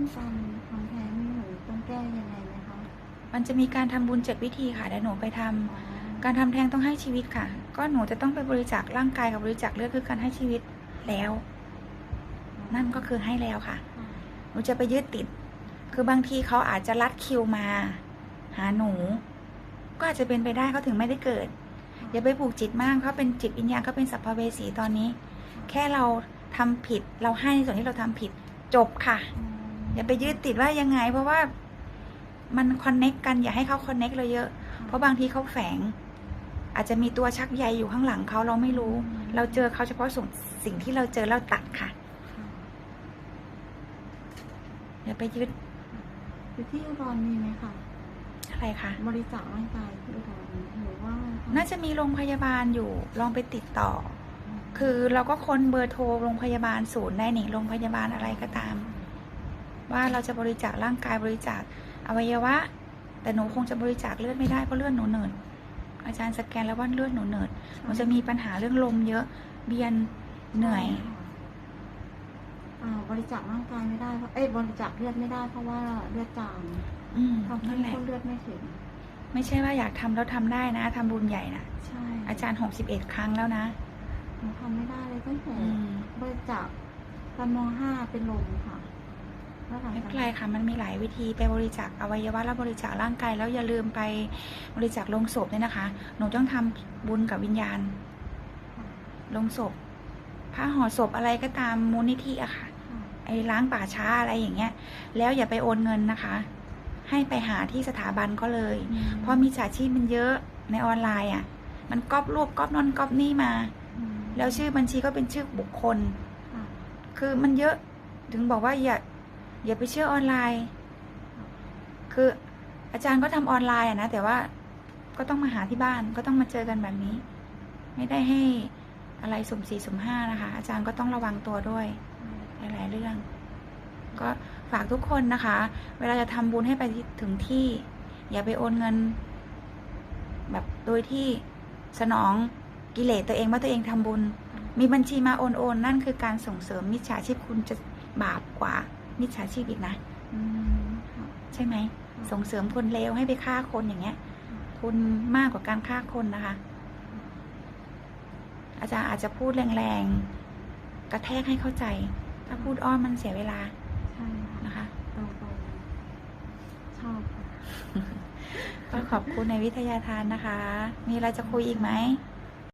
รื่องการทำแท้งนี่หนูต้องแก้ยังไงไหมคะมันจะมีการทำบุญเจ็ดวิธีค่ะเดี๋ยวหนูไปทำอ๋อการทำแท้งต้องให้ชีวิตค่ะ ก็หนูจะต้องไปบริจาคร่างกายกับบริจาคเลือดคือการให้ชีวิตแล้ว นั่นก็คือให้แล้วค่ะค่ะ หนูจะไปยึดติด คือบางทีเขาอาจจะรัดคิวมา หาหนู ก็อาจจะเป็นไปได้เขาถึงไม่ได้เกิด อย่าไปผูกจิตมากเขาเป็นจิตวิญญาณเขาเป็นสัพพเวสีตอนนี้ แค่เราทำผิดเราให้ในส่วนที่เราทำผิดจบค่ะ อืมอย่าไปยึดติดว่ายังไง เพราะว่ามันคอนเน็กกันอย่าให้เขาคอนเน็กเราเยอะ เพราะบางทีเขาแฝง อาจจะมีตัวชักใยอยู่ข้างหลังเขาเราไม่รู้ เราเจอเขาเฉพาะส่วนสิ่งที่เราเจอเราตัดค่ะค่ะ อย่าไปยึดอยู่ที่อุดรมีไหมคะอะไรคะบริจาคร่างกายที่อุดรหรือว่า น่าจะมีโรงพยาบาลอยู่ลองไปติดต่อ คือเราก็ค้นเบอร์โทรโรงพยาบาลศูนย์ได้นี่โรงพยาบาลอะไรก็ตาม ว่าเราจะบริจาคร่างกายบริจาคอวัยวะ แต่หนูคงจะบริจาคเลือดไม่ได้เพราะเลือดหนูเหนิดอาจารย์สแกนแล้วว่าเลือดหนูเหนิดหนูจะมีปัญหาเรื่องลมเยอะเบียนเหนื่อยอ่าบริจาคร่างกายไม่ได้เพราะเอ้ยบริจาคเลือดไม่ได้เพราะว่าเลือดจางอืมทำให้นั่นแหละคนเลือดไม่ถึงไม่ใช่ว่าอยากทำแล้วทำได้นะทำบุญใหญ่นะใช่อาจารย์หกสิบเอ็ดครั้งแล้วนะหนูทำไม่ได้เลยตั้งแต่อืมบริจาคตอนมห้าเป็นลมค่ะแล้วหลัง ไม่จากเป็นไรค่ะ มันมีหลายวิธีไปบริจาคอวัยวะแล้วบริจาคร่างกายแล้วอย่าลืมไปบริจาคลงศพเนี่ยนะคะ หนูต้องทำบุญกับวิญญาณ ลงศพผ้าห่อศพอะไรก็ตามมูลนิธิอะค่ะ ไอ้ล้างป่าช้าอะไรอย่างเงี้ย แล้วอย่าไปโอนเงินนะคะ ให้ไปหาที่สถาบันก็เลย เพราะมีฉาชีพมันเยอะในออนไลน์อะมันก๊อปรูปก๊อปนอนก๊อปนี่มามแล้วชื่อบัญชีก็เป็นชื่อบุคคล คือมันเยอะ ถึงบอกว่าอย่า อย่าไปเชื่อออนไลน์ คืออาจารย์ก็ทำออนไลน์อะนะ แต่ว่าก็ต้องมาหาที่บ้านก็ต้องมาเจอกันแบบนี้ ไม่ได้ให้อะไรสุ่มสี่สุ่มห้านะคะ อาจารย์ก็ต้องระวังตัวด้วย หลาย ๆ เรื่อง ก็ฝากทุกคนนะคะ เวลาจะทำบุญให้ไปถึงที่ อย่าไปโอนเงิน แบบโดยที่สนองกิเลสตัวเองว่าตัวเองทำบุญ มีบัญชีมาโอนโอนนั่นคือการส่งเสริมมิจฉาชีพคุณจะบาปกว่า มิจฉาชีพอีกนะอืมค่ะใช่ไหม ส่งเสริมคนเลวให้ไปฆ่าคนอย่างเงี้ย คุณมากกว่าการฆ่าคนนะคะ อาจารย์อาจจะพูดแรงๆ กระแทกให้เข้าใจ ถ้าพูดอ้อมมันเสียเวลา ใช่ค่ะนะคะตรงๆชอบค่ะก็ขอบคุณในวิทยาทานนะคะ มีอะไรจะคุยอีกไหมค